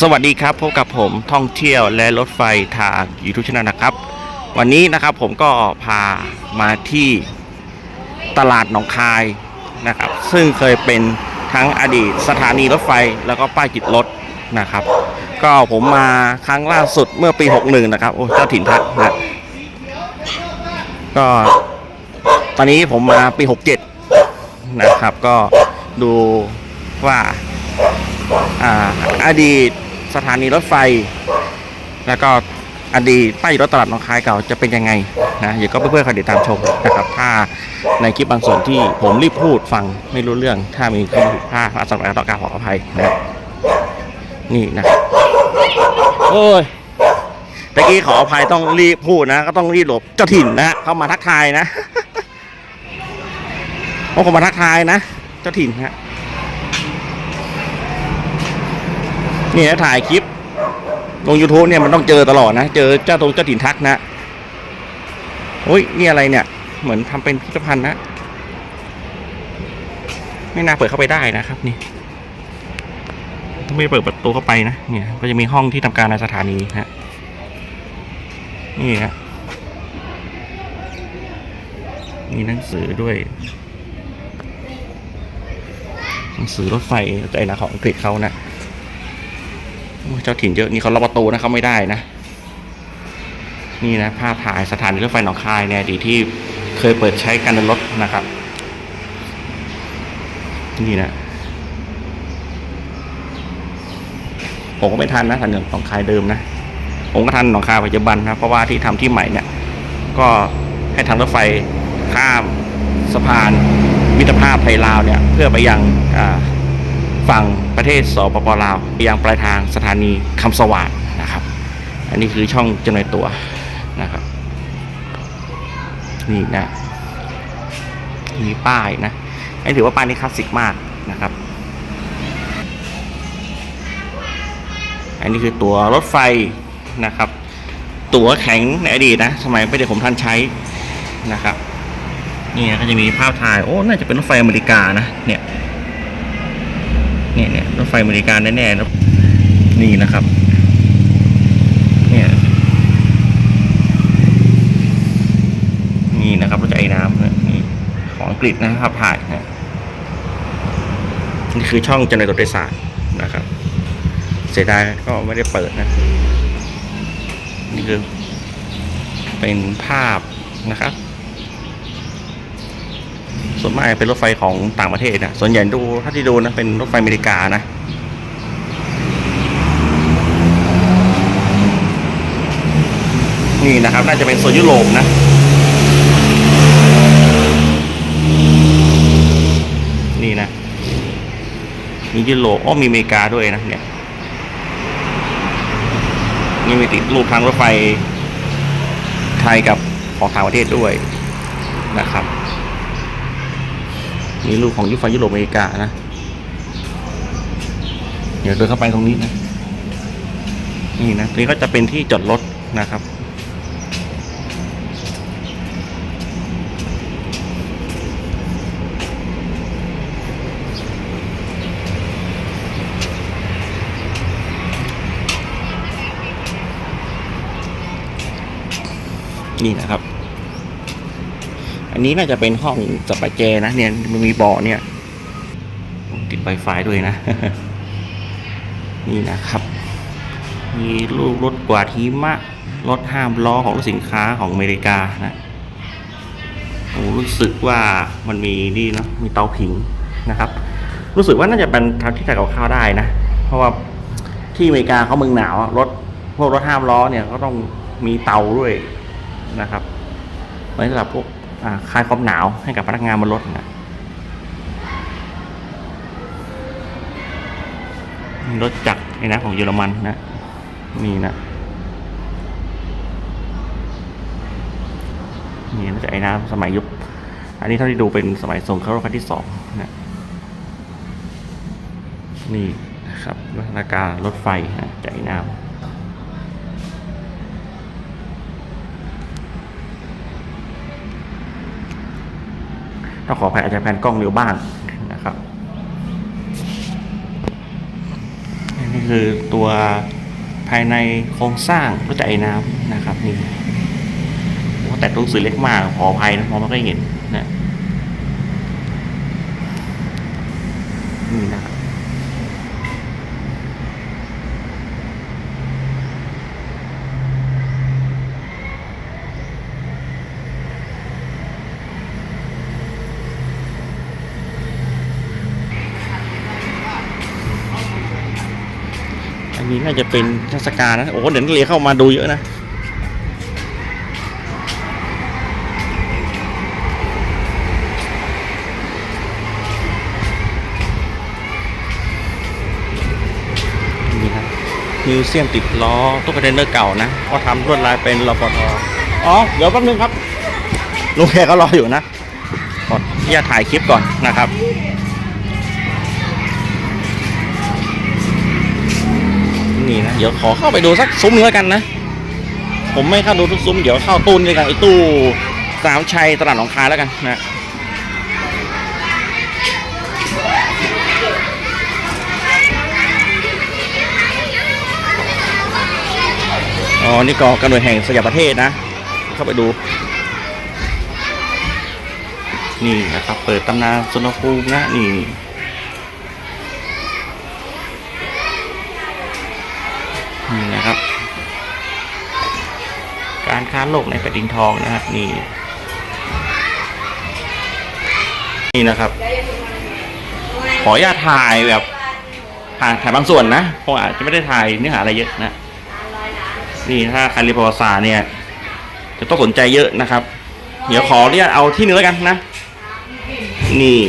สวัสดีครับพบกับผมท่องเที่ยวและรถไฟทางยูทูบช anel นะครับ วันนี้นะครับผมก็พามาที่ตลาดหนองคายนะครับ ซึ่งเคยเป็นทั้งอดีตสถานีรถไฟแล้วก็ป้ายจิตรถนะครับ ก็ผมมาครั้งล่าสุดเมื่อปี 61 นะครับ โอ้เจ้าถิ่นทักนะก็ตอนนี้ผมมาปี 67 นะครับ ก็ดูว่า อ่าอดีตสถานีรถไฟ แล้วก็อดีตป้ายรถตลาดหนองคายเก่าจะเป็นยังไงนะเดี๋ยวก็เพื่อนๆเขาติดตามชมนะครับ ถ้าในคลิปบางส่วนที่ผมรีบพูดฟังไม่รู้เรื่อง ถ้ามีข้อผิดพลาดพลาดสักต่อการขออภัยนะนี่นะโอ้ยตะกี้ขออภัยต้องรีบพูดนะ ก็ต้องรีบหลบเจ้าถิ่นนะเข้ามาทักทายนะโอ้เขามาทักทายนะ เจ้าถิ่นฮะ นี่นะถ่ายคลิป ลง YouTube เนี่ยมันต้องเจอตลอดนะ เจอเจ้าตรงเจ้าถิ่นทักนะโอ้ยนี่อะไรเนี่ย เหมือนทำเป็นพิพิธภัณฑ์นะ ไม่น่าเปิดเข้าไปได้นะครับ นี่ต้องไม่เปิดประตูเข้าไปนะเนี่ย ก็จะมีห้องที่ทำการในสถานีฮะนี่ฮะมีหนังสือด้วย หนังสือรถไฟใจนะของอังกฤษเขานะ เจ้าถิ่นเยอะนี่เขาล็อกประตูนะเขาไม่ได้นะ นี่นะภาพถ่ายสถานีรถไฟหนองคายในอดีที่เคยเปิดใช้การเดินรถนะครับ นี่นะผมก็ไม่ทันนะทันหนองคายเดิมนะผมก็ทันหนองคายปัจจุบันนะเพราะว่าที่ทำที่ใหม่เนี่ย ก็ให้ทางรถไฟข้ามสะพานมิตรภาพไทยลาวเนี่ย เพื่อไปยังอ่า ฝั่งประเทศสปปลาวไปยังปลายทางสถานีคำสว่างนะครับ อันนี้คือช่องจำหน่ายตัวนะครับ นี่นะมีป้ายนะอันนี้ถือว่าป้ายนี้คลาสสิกมากนะครับ อันนี้คือตั๋วรถไฟนะครับ ตั๋วแข็งในอดีตนะสมัยไม่ได้ผมท่านใช้นะครับนี่นะก็จะมีภาพถ่ายโอ้ น่าจะเป็นรถไฟอเมริกานะเนี่ย เนี่ยเนี่ยรถไฟอเมริการแน่ๆนะนี่นะครับ เนี่ยนี่นะครับรถไฟไอ้น้ำนะนี่ของอังกฤษนะครับถ่ายนะนี่คือช่องจำหน่ายรถโดยสารนะครับ เสียดายก็ไม่ได้เปิดนะ นี่คือเป็นภาพนะครับ ส่วนมากเป็นรถไฟของต่างประเทศนะส่วนใหญ่ดูถ้าที่ดูนะเป็นรถไฟอเมริกานะนี่นะครับ น่าจะเป็นโซนยุโรปนะนี่นะมียุโรปอ้อมีอเมริกาด้วยนะเนี่ยนี่มีติดรูปทางรถไฟไทยกับของต่างประเทศด้วยนะครับ มีรูปของยุไฟยุโรปอเมริกานะ เดี๋ยวเดินเข้าไปตรงนี้นะ นี่นะนี้ก็จะเป็นที่จอดรถนะครับ นี่นะครับ นนี้น่าจะเป็นห้องจับประแจนะเนี่ยมันมีบาะเนี่ย ติดไวไฟด้วยนะ นี่นะครับ มีรูปรถกวาดหิมะรถห้ามล้อของรถสินค้าของอเมริกานะโอ้รู้สึกว่ามันมีนี่เนาะมีเตาผิงนะครับ รู้สึกว่าน่าจะเป็นทางที่ทำกับข้าวได้นะ เพราะว่าที่อเมริกาเขาเมืองหนาวอะรถพวกรถห้ามล้อเนี่ยก็ต้องมีเตาด้วยนะครับไว้สำหรับพวก คลายความหนาวให้กับพนักงานบนรถนะรถจักรไอ้นะของเยอรมันนะนี่นะนี่น่าจะไอ้น้ำสมัยยุคอันนี้เท่าที่ดูเป็นสมัยทรงเขารถคันที่สองนะนี่นะครับวัฒนาการรถไฟนะจากไอ้น้ำ ต้องขออภัยอาจจะแพนกล้องเร็วบ้างนะครับนี่คือตัวภายในโครงสร้างรถจักรไอ้น้ำนะครับนี่แต่ตัวสื่อเล็กมากขออภัยนะมองไม่ค่อยเห็นนะครับอั นี้น่าจะเป็นเทศกาลนะ โอ้โหเดี๋ยวนักเรียนเข้ามาดูเยอะนะนี่ครับมิวเซียมติดล้อตู้คอนเทนเนอร์เก่านะก็ทำลวดลายเป็นรปทอ๋อ เดี๋ยวแป๊บนึงครับลุงแกก็รออยู่นะขออนุญาตถ่ายคลิปก่อนนะครับ นี่นะ เดี๋ยวขอเข้าไปดูสักซุ้มนึงแล้วกันนะ ผมไม่เข้าดูทุกซุ้ม เดี๋ยวเข้าตู้นี้กันไอ้ตู้สามชัยตลาดหนองคายแล้วกันนะอ๋อ นี่กองกำหนดแห่งสยามประเทศนะ เข้าไปดู นี่นะครับ เปิดตำนานสุนทรภูมินะ นี่นะครับ กาโลกในแผ่นดินทองนะครับนี่นี่นะครับ ขออนุญาตถ่ายแบบถ่ายถ่ายบางส่วนนะเพราะอาจจะไม่ได้ถ่ายเนื้อหาอะไรเยอะนะนี่ถ้าใครเรียนประวัติศาสตร์เนี่ย จะต้องสนใจเยอะนะครับ เดี๋ยวขอเรียกเอาที่หนึ่งแล้วกันนะ นี่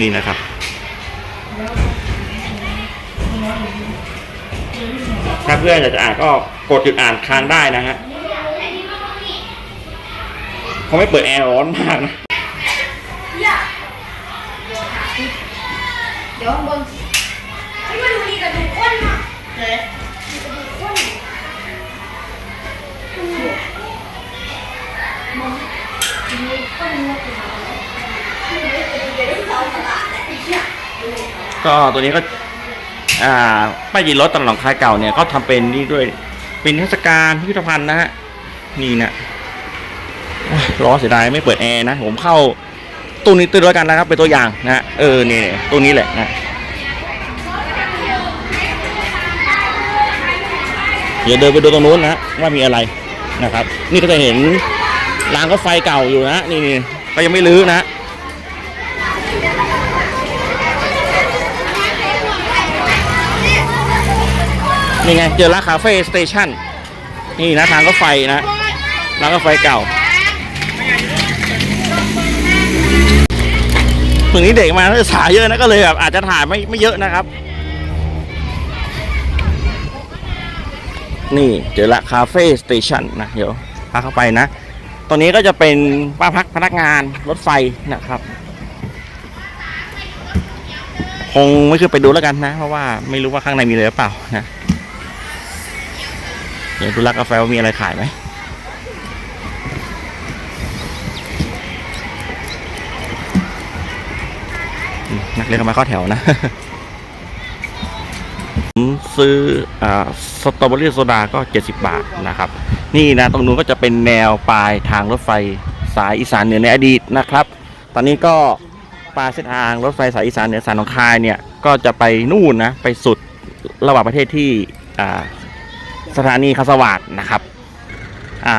นี่นะครับ ถ้าเพื่อนอยากจะอ่านก็กดจุดอ่านค้างได้นะฮะเขาไม่เปิดแอร์ร้อนมากนะเดี๋ยวเบิ่งให้มันดูดีกับดูก้นอะดูก้นมองมีก้นอกอยู่เดี๋ยวได้สองตลาดแหละไอ้เหี้ยก็ตัวนี้ก็ ป้ายยีรถตลาดหนองคายเก่าเนี่ยก็ทำเป็นนี่ด้วย เป็นเทศกาลพิพิธภัณฑ์นะฮะนี่นะร้อนเสียดายไม่เปิดแอร์นะผมเข้าตู้นี้ตู้ด้วกันนะครับเป็นตัวอย่างนะเออนี่ๆตู้นี้แหละนะเดี๋ยวเดินไปดูตรงนู้นนะว่ามีอะไรนะครับ นี่ก็จะเห็นรางรถไฟเก่าอยู่นะนี่นี่ก็ยังไม่รื้อนะ นี่ไง เจอร้านคาเฟ่สเตชันนี่นะทางรถไฟนะร้านรถไฟเก่าถึงนี้เด็กมานักศึกษาเยอะนะก็เลยแบบอาจจะถ่ายไม่ไม่เยอะนะครับ นี่เจอละคาเฟ่สเตชันนะเดี๋ยวพาเข้าไปนะตรงนี้ก็จะเป็นบ้าพักพนักงานรถไฟนะครับ คงไม่ขึ้นไปดูแล้วกันนะ เพราะว่าไม่รู้ว่าข้างในมีอะไรหรือเปล่านะ เดี๋ยวดูร้านกาแฟว่ามีอะไรขายไหมนักเรียนก็มาเข้าแถวนะ ผมซื้ออ่าสตรอเบอรี่โซดาก็ 70 บาทนะครับ นี่นะตรงนู้นก็จะเป็นแนวปลายทางรถไฟสายอีสานเหนือในอดีตนะครับ ตอนนี้ก็ปลายเส้นทางรถไฟสายอีสานเหนือสายหนองคายเนี่ย ก็จะไปนู่นนะ ไปสุดระหว่างประเทศที่อ่า สถานีคาสวาดนะครับอ่า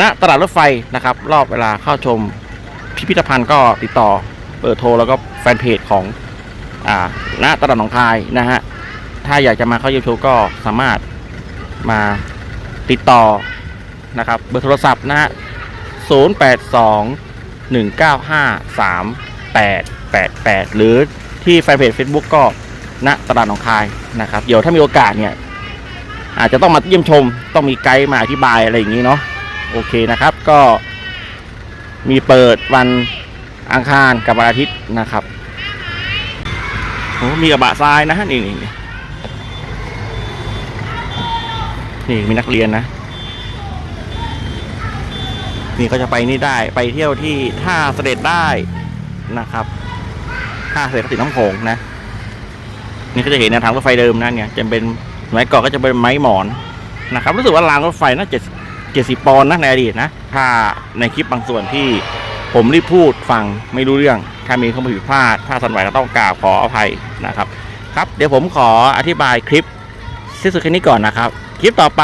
ณตลาดรถไฟนะครับ รอบเวลาเข้าชมพิพิธภัณฑ์ก็ติดต่อเบอร์โทรแล้วก็แฟนเพจของอ่าณตลาดหนองคายนะฮะถ้าอยากจะมาเข้าเยี่ยมชมก็สามารถมาติดต่อนะครับ เบอร์โทรศัพท์นะฮะ082 195 3888 หรือที่แฟนเพจ Facebook ก็ณตลาดหนองคายนะครับ เดี๋ยวถ้ามีโอกาสเนี่ย อาจจะต้องมาเยี่ยมชม ต้องมีไกด์มาอธิบายอะไรอย่างนี้เนาะโอเคนะครับก็มีเปิดวันอังคารกับวันอาทิตย์นะครับโอ้มีกระบะทรายนะนี่นี่นี่นี่มีนักเรียนนะ นี่ก็จะไปนี่ได้ไปเที่ยวที่ท่าเสด็จได้นะครับท่าเสด็จติดน้ำโขงนะ นี่ก็จะเห็นแนวทางรถไฟเดิมนะเนี่ยจะเป็น สมัยก่อนก็จะเป็นไม้หมอนนะครับรู้สึกว่ารางรถไฟน่าจะเจ็ดสิบปอนด์นะในอดีตนะ ถ้าในคลิปบางส่วนที่ผมรีบพูดฟังไม่รู้เรื่อง ถ้ามีข้อมูลผิดพลาด ถ้าสันไหวก็ต้องกราบขออภัยนะครับ ครับ เดี๋ยวผมขออธิบายคลิปสิ้นสุดแค่นี้ก่อนนะครับ คลิปต่อไป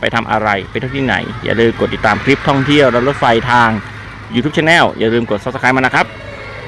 ไปทำอะไรไปเที่ยวที่ไหน อย่าลืมกดติดตามคลิปท่องเที่ยวและรถไฟทาง YouTube Channel อย่าลืมกด Subscribe มานะครับ